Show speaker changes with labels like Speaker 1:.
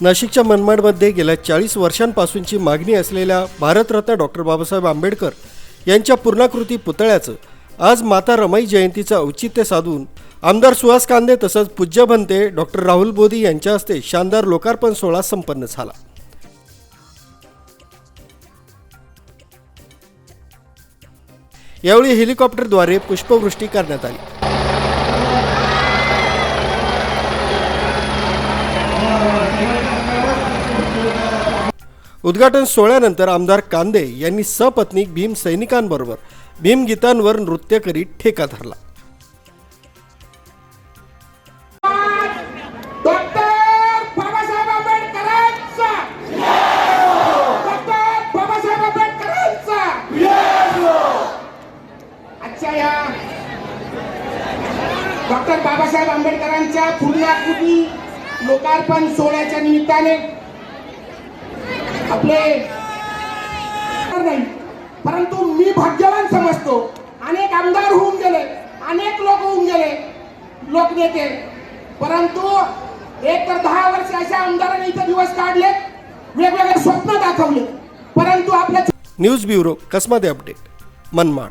Speaker 1: नाशिकच्या मनमाडमध्ये गेल्या चाळीस वर्षांपासूनची मागणी असलेल्या भारतरत्न डॉक्टर बाबासाहेब आंबेडकर यांच्या पूर्णाकृती पुतळ्याचं आज माता रमाई जयंतीचं औचित्य साधून आमदार सुहास कांदे तसंच पूज्यभंते डॉक्टर राहुल बोधी यांच्या हस्ते शानदार लोकार्पण सोहळा संपन्न झाला. यावेळी हेलिकॉप्टरद्वारे पुष्पवृष्टी करण्यात आली. उद्घाटन सोहळ्यानंतर आमदार कांदे यांनी सपत्नीक भीम सैनिकांबरोबर भीमगीतांवर नृत्य करीत ठेका धरला.
Speaker 2: डॉक्टर बाबासाहेब आंबेडकरांच्या पुण्याकृती लोकार्पण सोहळ्याच्या निमित्ताने. आपले नाही परंतु मी भाग्यवान समजतो. अनेक आमदार होऊन गेले अनेक लोक होऊन गेले लोकनेते. परंतु एक तर दहा वर्ष अशा आमदारांनी इथे दिवस काढले वेगवेगळे स्वप्न दाखवले. परंतु आपल्या
Speaker 1: news bureau Kasmade update? Manmad.